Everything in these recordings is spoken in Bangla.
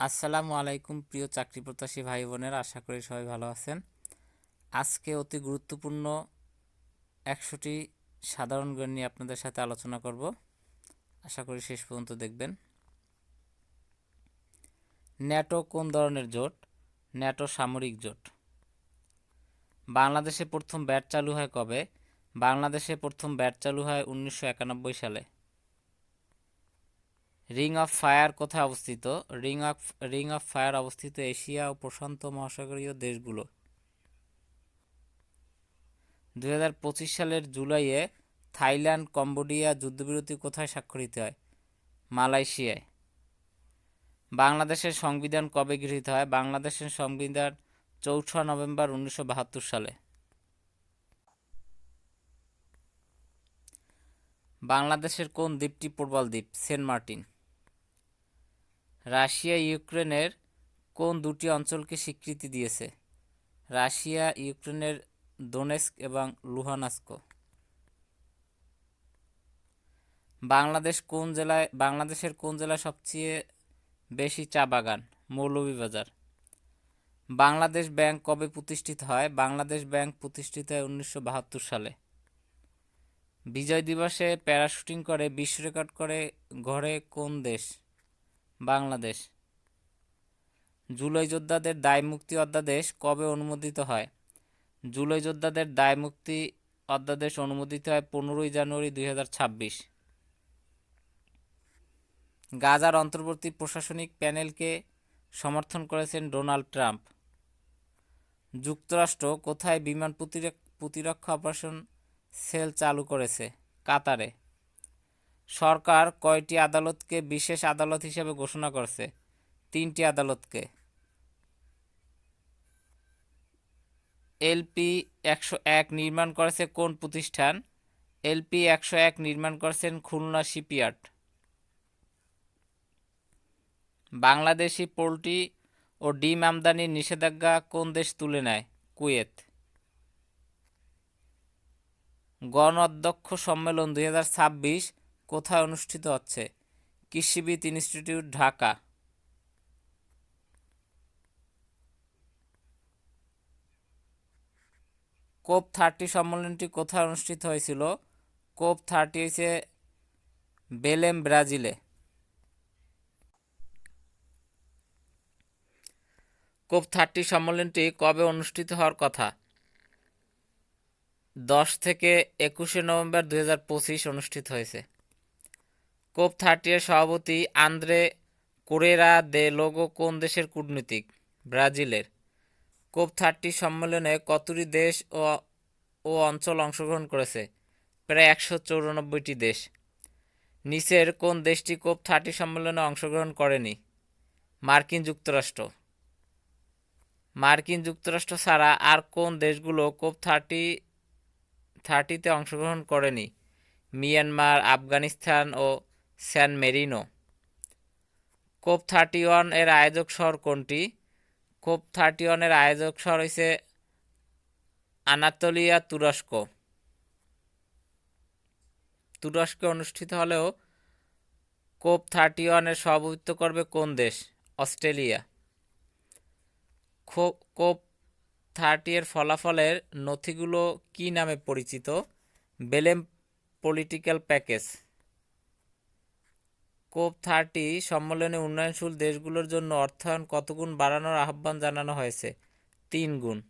আসসালামু আলাইকুম, প্রিয় চাকরি প্রত্যাশী ভাই বোনেরা, আশা করি সবাই ভালো আছেন। আজকে অতি গুরুত্বপূর্ণ একশোটি সাধারণ জ্ঞান নিয়ে আপনাদের সাথে আলোচনা করব। আশা করি শেষ পর্যন্ত দেখবেন। ন্যাটো কোন ধরনের জোট? ন্যাটো সামরিক জোট। বাংলাদেশে প্রথম ব্যাট চালু হয় কবে? বাংলাদেশে প্রথম ব্যাট চালু হয় উনিশশো একানব্বই সালে। রিং অফ ফায়ার কোথায় অবস্থিত? Ring of ring of fire অবস্থিত এশিয়া ও প্রশান্ত মহাসাগরীয় দেশগুলো। দু হাজার পঁচিশ সালের জুলাইয়ে থাইল্যান্ড, কম্বোডিয়া যুদ্ধবিরতি কোথায় স্বাক্ষরিত হয়? মালয়েশিয়ায়। বাংলাদেশের সংবিধান কবে গৃহীত হয়? বাংলাদেশের সংবিধান চৌঠা নভেম্বর উনিশশো বাহাত্তর সালে। বাংলাদেশের কোন দ্বীপটি প্রবাল দ্বীপ? Saint Martin. রাশিয়া ইউক্রেনের কোন দুটি অঞ্চলকে স্বীকৃতি দিয়েছে? রাশিয়া, ইউক্রেনের দোনেস্ক এবং লুহানাস্ক। বাংলাদেশ কোন জেলায়, বাংলাদেশের কোন জেলায় সবচেয়ে বেশি চা বাগান? মৌলভীবাজার। বাংলাদেশ ব্যাংক কবে প্রতিষ্ঠিত হয়? বাংলাদেশ ব্যাংক প্রতিষ্ঠিত হয় উনিশশো বাহাত্তর সালে। বিজয় দিবসে প্যারাশুটিং করে, বিশ্ব রেকর্ড করে ঘরে কোন দেশ? বাংলাদেশ। জুলাই যোদ্ধাদের দায় মুক্তি অধ্যাদেশ কবে অনুমোদিত হয়? জুলাই যোদ্ধাদের দায় মুক্তি অধ্যাদেশ অনুমোদিত হয় পনেরোই জানুয়ারি দুই হাজার ছাব্বিশ। গাজার অন্তর্বর্তী প্রশাসনিক প্যানেলকে সমর্থন করেছেন ডোনাল্ড ট্রাম্প। যুক্তরাষ্ট্র কোথায় বিমান প্রতিরক্ষা অপারেশন সেল চালু করেছে? কাতারে। সরকার কয়টি আদালতকে বিশেষ আদালত হিসেবে ঘোষণা করছে? তিনটি আদালতকে। এলপি একশো এক নির্মাণ করেছে কোন প্রতিষ্ঠান? এলপি একশো এক নির্মাণ করেছেন খুলনা শিপইয়ার্ড। বাংলাদেশি পোলট্রি ও ডিম আমদানির নিষেধাজ্ঞা কোন দেশ তুলে নেয়? কুয়েত। গণ অধ্যক্ষ সম্মেলন দু হাজার ছাব্বিশ কোথায় অনুষ্ঠিত হচ্ছে? কৃষিবিদ ইনস্টিটিউট, ঢাকা। কোপ থার্টি সম্মেলনটি কোথায় অনুষ্ঠিত হয়েছিল? কোপ থার্টি হয়েছে বেলেম, ব্রাজিলে। কোপ থার্টি সম্মেলনটি কবে অনুষ্ঠিত হওয়ার কথা? দশ থেকে একুশে নভেম্বর দু হাজার পঁচিশ অনুষ্ঠিত হয়েছে। কোপ থার্টি এর সভাপতি আন্দ্রে কোরেরা দে লোগো কোন দেশের কূটনীতিক? ব্রাজিলের। কোপ থার্টি সম্মেলনে কতটি দেশ ও ও অঞ্চল অংশগ্রহণ করেছে? প্রায় একশো চৌরানব্বইটি দেশ। নিচের কোন দেশটি কোপ থার্টি সম্মেলনে অংশগ্রহণ করেনি? মার্কিন যুক্তরাষ্ট্র। মার্কিন যুক্তরাষ্ট্র ছাড়া আর কোন দেশগুলো কোপ থার্টি, থার্টিতে অংশগ্রহণ করেনি? মিয়ানমার, আফগানিস্তান ও স্যান মেরিনো। কোপ থার্টি ওয়ানের আয়োজক শহর কোনটি? কোপ থার্টি ওয়ানের আয়োজক শহর হয়েছে আনাতলিয়া তুরস্ক। তুরস্কে অনুষ্ঠিত হলেও কোপ থার্টি ওয়ানের সভাপতিত্ব করবে কোন দেশ? অস্ট্রেলিয়া। কোপ থার্টি এর ফলাফলের নথিগুলো কি নামে পরিচিত? Belem political package. COP thirty সম্মেলনে উন্নয়নশীল দেশগুলোর জন্য অর্থায়ন কতগুণ বাড়ানোর আহ্বান জানানো হয়েছে? তিন গুণ।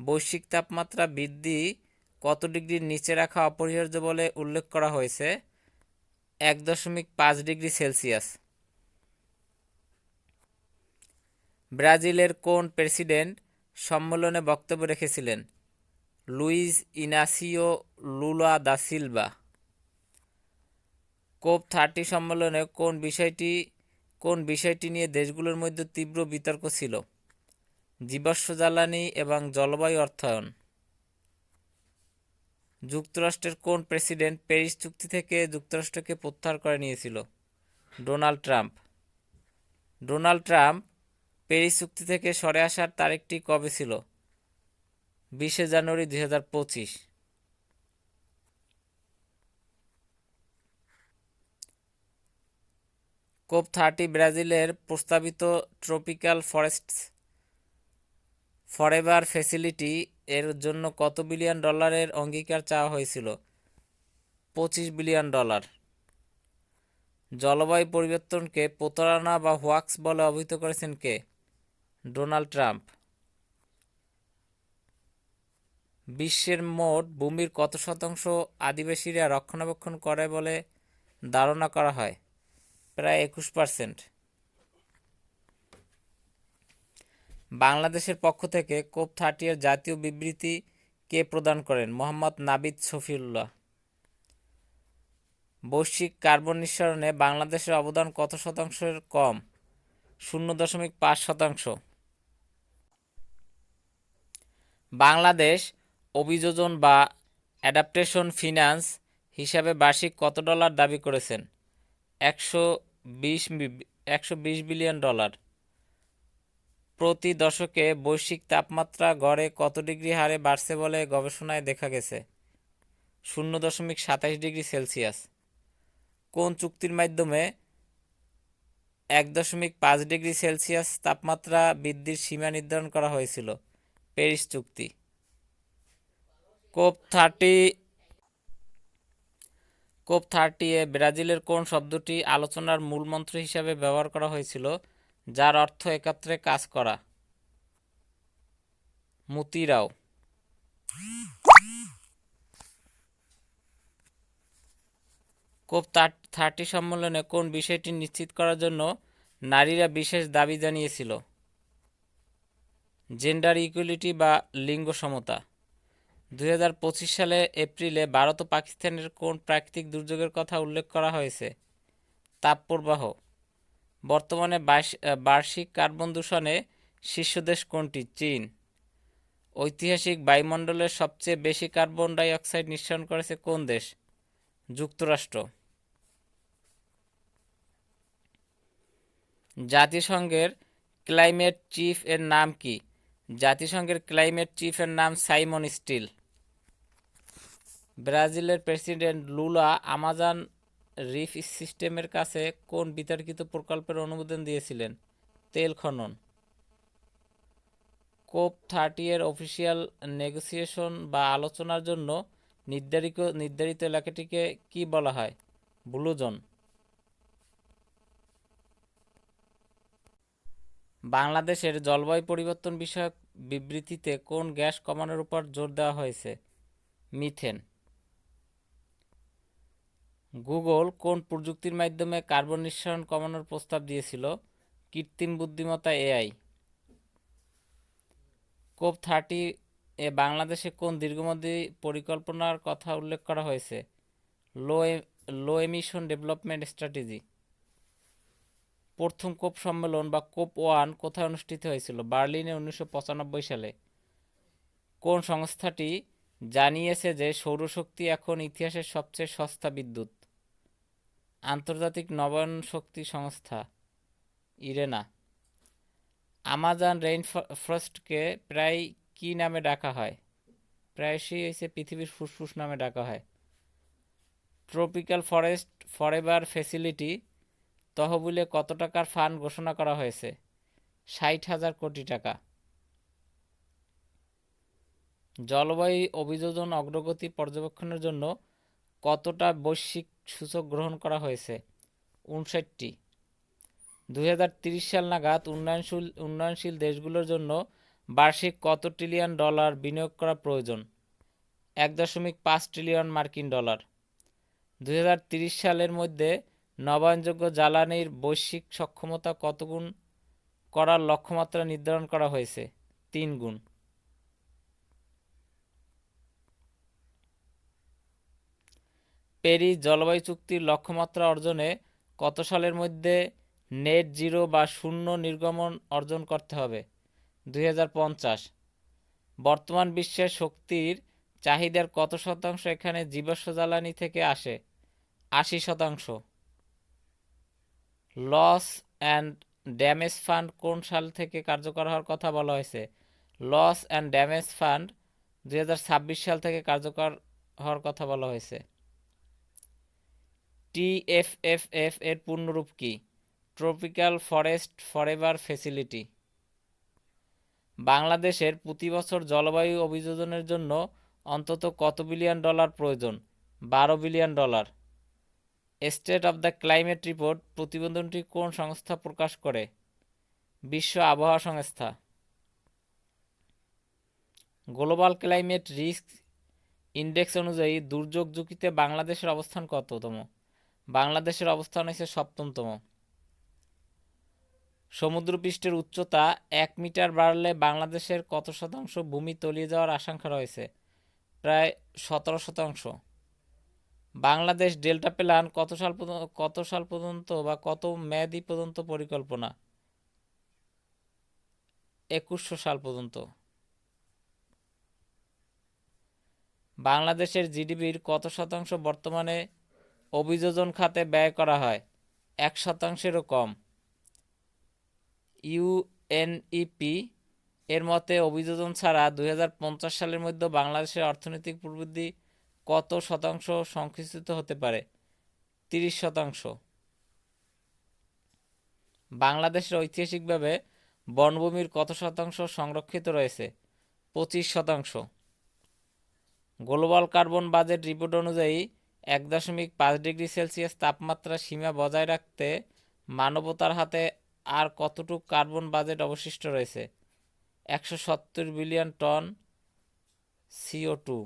বৈশ্বিক তাপমাত্রা বৃদ্ধি কত ডিগ্রির নিচে রাখা অপরিহার্য বলে উল্লেখ করা হয়েছে? এক দশমিক পাঁচ ডিগ্রি সেলসিয়াস। ব্রাজিলের কোন প্রেসিডেন্ট সম্মেলনে বক্তব্য রেখেছিলেন? Luiz Inacio Lula da Silva. COP thirty সম্মেলনে কোন বিষয়টি কোন বিষয়টি নিয়ে দেশগুলোর মধ্যে তীব্র বিতর্ক ছিল? জীবাশ্ম জ্বালানি এবং জলবায়ু অর্থায়ন। যুক্তরাষ্ট্রের কোন প্রেসিডেন্ট প্যারিস চুক্তি থেকে যুক্তরাষ্ট্রকে প্রত্যাহার করে নিয়েছিল? Donald Trump. Donald Trump Paris চুক্তি থেকে সরে আসার তারিখটি কবে ছিল? বিশে জানুয়ারি দু হাজার পঁচিশ হাজার পঁচিশ কোপ থার্টি ব্রাজিলের প্রস্তাবিত ট্রপিক্যাল ফরেস্টস ফরেভার ফেসিলিটি এর জন্য কত বিলিয়ন ডলারের অঙ্গীকার চাওয়া হয়েছিল? পঁচিশ বিলিয়ন ডলার। জলবায়ু পরিবর্তনকে প্রতারণা বা হোয়াক্স বলে অভিহিত করেছেন কে? Donald Trump. বিশ্বের মোট ভূমির কত শতাংশ আদিবাসীরা রক্ষণাবেক্ষণ করে বলে ধারণা করা হয়? প্রায় একুশ পার্সেন্ট বাংলাদেশের পক্ষ থেকে কোপ থার্টি এর জাতীয় বিবৃতি কে প্রদান করেন? মোহাম্মদ নাবিদ শফিউল্লাহ। বৈশ্বিক কার্বন নিঃসরণে বাংলাদেশের অবদান কত শতাংশের কম? শূন্য দশমিক পাঁচ শতাংশ। বাংলাদেশ অভিযোজন বা অ্যাডাপ্টেশন ফিন্যান্স হিসাবে বার্ষিক কত ডলার দাবি করেছেন? একশো বিশ একশো বিশ বিলিয়ন ডলার। প্রতি দশকে বৈশ্বিক তাপমাত্রা গড়ে কত ডিগ্রি হারে বাড়ছে বলে গবেষণায় দেখা গেছে? শূন্য দশমিক সাতাশ ডিগ্রি সেলসিয়াস। কোন চুক্তির মাধ্যমে এক দশমিক পাঁচ ডিগ্রি সেলসিয়াস তাপমাত্রা বৃদ্ধির সীমা নির্ধারণ করা হয়েছিল? প্যারিস চুক্তি। কোপ থার্টি কোপ থার্টি এ ব্রাজিলের কোন শব্দটি আলোচনার মূলমন্ত্র হিসাবে ব্যবহার করা হয়েছিল, যার অর্থ একাত্রে কাজ করা? মতিরাও। কোপ থার্টি সম্মেলনে কোন বিষয়টি নিশ্চিত করার জন্য নারীরা বিশেষ দাবি জানিয়েছিল? জেন্ডার ইকুয়ালিটি বা লিঙ্গ সমতা। দু হাজার পঁচিশ সালে এপ্রিলে ভারত ও পাকিস্তানের কোন প্রাকৃতিক দুর্যোগের কথা উল্লেখ করা হয়েছে? তাপপ্রবাহ। বর্তমানে বার্ষিক কার্বন দূষণে শীর্ষ দেশ কোনটি? চীন। ঐতিহাসিক বায়ুমণ্ডলের সবচেয়ে বেশি কার্বন ডাই অক্সাইড নিঃসরণ করেছে কোন দেশ? যুক্তরাষ্ট্র। জাতিসংঘের ক্লাইমেট চিফ এর নাম কি? জাতিসংঘের ক্লাইমেট চিফের নাম সাইমন স্টিল। ব্রাজিলের প্রেসিডেন্ট লুলা আমাজন রিফ সিস্টেমের কাছে কোন বিতর্কিত প্রকল্পের অনুমোদন দিয়েছিলেন? তেল খনন। কোপ থার্টি এর অফিসিয়াল নেগোসিয়েশন বা আলোচনার জন্য নির্ধারিত নির্ধারিত এলাকাটিকে কি বলা হয়? Blue zone. বাংলাদেশের জলবায়ু পরিবর্তন বিষয়ক বিবৃতিতে কোন গ্যাস কমানোর উপর জোর দেওয়া হয়েছে? মিথেন। গুগল কোন প্রযুক্তির মাধ্যমে কার্বন নিঃসরণ কমানোর প্রস্তাব দিয়েছিল? কৃত্রিম বুদ্ধিমত্তা এআই কোপ থার্টি এ বাংলাদেশে কোন দীর্ঘমেয়াদী পরিকল্পনার কথা উল্লেখ করা হয়েছে? Low low emission development strategy. প্রথম কোপ সম্মেলন বা কোপ ওয়ান কোথায় অনুষ্ঠিত হয়েছিল? বার্লিনে উনিশশো পঁচানব্বই সালে। কোন সংস্থাটি জানিয়েছে যে সৌরশক্তি এখন ইতিহাসের সবচেয়ে সস্তা বিদ্যুৎ? আন্তর্জাতিক নবায়ন শক্তি সংস্থা, ইরেনা। আমাজন রেইন ফরেস্টকে প্রায় কী নামে ডাকা হয়? প্রায়শই এসে পৃথিবীর ফুসফুস নামে ডাকা হয়। ট্রপিক্যাল ফরেস্ট ফরেভার ফেসিলিটি তহবিলে কত টাকার ফান্ড ঘোষণা করা হয়েছে? ষাট হাজার কোটি টাকা। জলবায়ু অভিযোজন অগ্রগতি পর্যবেক্ষণের জন্য কতটা বৈশ্বিক সূচক গ্রহণ করা হয়েছে। উনষাটটি দুই সাল নাগাদ উন্নয়নশীল উন্নয়নশীল দেশগুলোর জন্য বার্ষিক কত ট্রিলিয়ন ডলার বিনিয়োগ করা প্রয়োজন? এক দশমিক পাঁচ ট্রিলিয়ন মার্কিন ডলার। দুই সালের মধ্যে নবায়নযোগ্য জ্বালানির বৈশ্বিক সক্ষমতা কতগুণ করার লক্ষ্যমাত্রা নির্ধারণ করা হয়েছে? তিন গুণ। প্যারিস জলবায়ু চুক্তির লক্ষ্যমাত্রা অর্জনে কত সালের মধ্যে নেট জিরো বা শূন্য নির্গমন অর্জন করতে হবে? দুই হাজার পঞ্চাশ। বর্তমান বিশ্বের শক্তির চাহিদার কত শতাংশ এখানে জীবাশ্ম জ্বালানি থেকে আসে? আশি শতাংশ। লস অ্যান্ড ড্যামেজ ফান্ড কোন সাল থেকে কার্যকর হওয়ার কথা বলা হয়েছে? লস অ্যান্ড ড্যামেজ ফান্ড দু হাজার ছাব্বিশ সাল থেকে কার্যকর হওয়ার কথা বলা হয়েছে। টিএফএফএফ এর পূর্ণরূপ কি? ট্রপিক্যাল ফরেস্ট ফরেভার ফেসিলিটি বাংলাদেশের প্রতি বছর জলবায়ু অভিযোজনের জন্য অন্তত কত বিলিয়ন ডলার প্রয়োজন? বারো billion dollar. State of the climate report প্রতিবেদনটি কোন সংস্থা প্রকাশ করে? বিশ্ব আবহাওয়া সংস্থা। গ্লোবাল ক্লাইমেট রিস্ক ইন্ডেক্স অনুযায়ী দুর্যোগ ঝুঁকিতে বাংলাদেশের অবস্থান কততম? বাংলাদেশের অবস্থান হচ্ছে সপ্তমতম। সমুদ্রপৃষ্ঠের উচ্চতা এক মিটার বাড়লে বাংলাদেশের কত শতাংশ ভূমি তলিয়ে যাওয়ার আশঙ্কা রয়েছে? প্রায় সতেরো শতাংশ। বাংলাদেশ ডেল্টা প্ল্যান কত সাল কত সাল পর্যন্ত বা কত মেয়াদি পর্যন্ত পরিকল্পনা? একুশশো সাল পর্যন্ত। বাংলাদেশের জিডিপির কত শতাংশ বর্তমানে অভিযোজন খাতে ব্যয় করা হয়, এক শতাংশেরও কম। ইউএনইপি এর মতে, অভিযোজন ছাড়া দু হাজার পঞ্চাশ সালের মধ্যে বাংলাদেশের অর্থনৈতিক প্রবৃদ্ধি কত শতাংশ সংকুচিত হতে পারে? তিরিশ শতাংশ। বাংলাদেশের ঐতিহাসিকভাবে বনভূমির কত শতাংশ সংরক্ষিত রয়েছে? পঁচিশ শতাংশ। গ্লোবাল কার্বন বাজেট রিপোর্ট অনুযায়ী এক দশমিক পাঁচ ডিগ্রি সেলসিয়াস তাপমাত্রা সীমা বজায় রাখতে মানবতার হাতে আর কতটুকু কার্বন বাজেট অবশিষ্ট রয়েছে? একশো সত্তর billion ton CO two.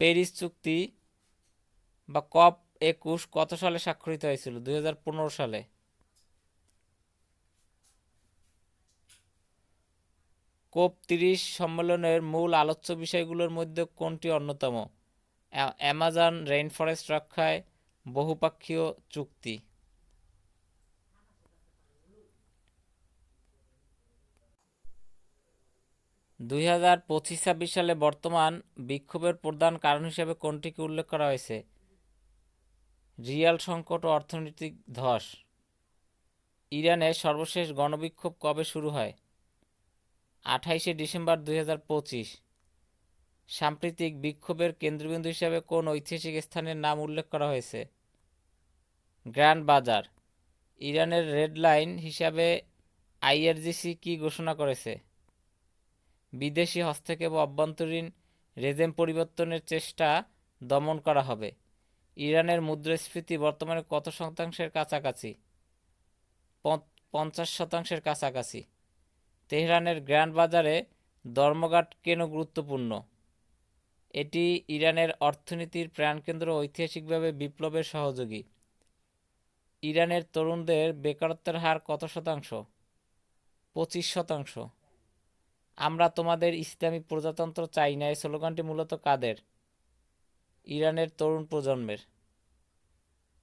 Paris চুক্তি বা কপ একুশ কত সালে স্বাক্ষরিত হয়েছিল? দু হাজার পনেরো সালে। কোপ তিরিশ সম্মেলনের মূল আলোচ্য বিষয়গুলোর মধ্যে কোনটি অন্যতম? অ্যামাজন রেইনফরেস্ট রক্ষায় বহুপাক্ষীয় চুক্তি। দুই হাজার ছাব্বিশ সালে বর্তমান বিক্ষোভের প্রধান কারণ হিসেবে কোনটিকে উল্লেখ করা হয়েছে? রিয়াল সংকট ও অর্থনৈতিক ধস। ইরানে সর্বশেষ গণবিক্ষোভ কবে শুরু হয়? আঠাইশে ডিসেম্বর দুই হাজার পঁচিশ। সাম্প্রতিক বিক্ষোভের কেন্দ্রবিন্দু হিসাবে কোন ঐতিহাসিক স্থানের নাম উল্লেখ করা হয়েছে? গ্র্যান্ড বাজার। ইরানের রেড লাইন হিসাবে আইআরজিসি কি ঘোষণা করেছে? বিদেশি হস্তক্ষেপ অভ্যন্তরীণ রেজেম পরিবর্তনের চেষ্টা দমন করা হবে। ইরানের মুদ্রাস্ফীতি বর্তমানে কত শতাংশের কাছাকাছি? পঞ্চাশ শতাংশের কাছাকাছি। তেহরানের গ্র্যান্ড বাজারে ধর্মঘাট কেন গুরুত্বপূর্ণ? এটি ইরানের অর্থনীতির প্রাণকেন্দ্র ঐতিহাসিকভাবে বিপ্লবের সহযোগী। ইরানের তরুণদের বেকারত্বের হার কত শতাংশ? পঁচিশ শতাংশ। আমরা তোমাদের ইসলামী প্রজাতন্ত্র চাই না, এই স্লোগানটি মূলত কাদের? ইরানের তরুণ প্রজন্মের।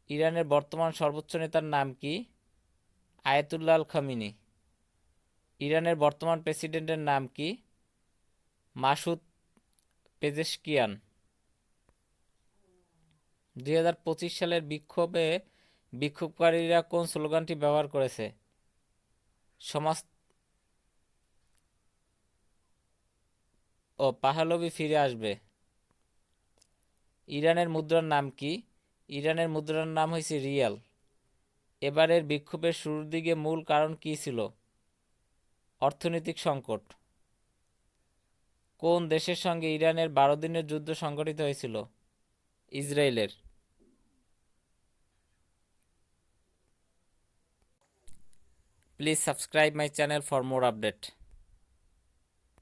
ইরানের বর্তমান সর্বোচ্চ নেতার নাম কি? Ayatollah Al Khamenei. ইরানের বর্তমান প্রেসিডেন্টের নাম কি? মাসুদ পেজেশকিয়ান দুই সালের বিক্ষোভে বিক্ষোভকারীরা কোন স্লোগানটি ব্যবহার করেছে? সমাজ ও পাহালবি ফিরে আসবে। ইরানের মুদ্রার নাম কি? ইরানের মুদ্রার নাম হয়েছে রিয়াল। এবারের বিক্ষোভের শুরুর দিকে মূল কারণ কী ছিল? অর্থনৈতিক সংকট। কোন দেশের সঙ্গে ইরানের বারো দিনের যুদ্ধ সংঘটিত হয়েছিল? ইসরায়েলের। Please subscribe my channel for more update